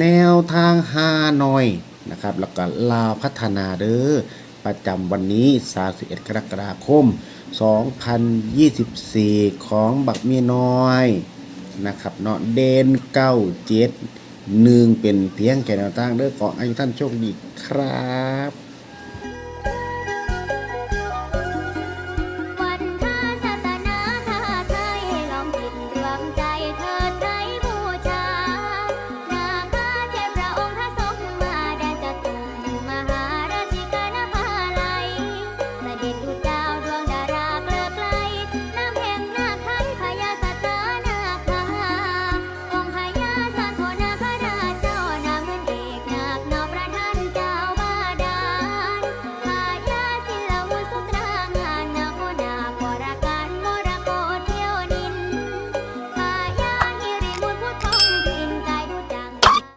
แนวทางฮานอยนะครับแล้วก็ลาวพัฒนาเด้อประจำวันนี้ 31 กรกฎาคม 2024 ของบักเมียน้อยนะครับเนาะเดนเก้าเจ็ดหนึ่งเป็นเพียงแค่แนวทางเด้อขอให้ท่านโชคดีครับ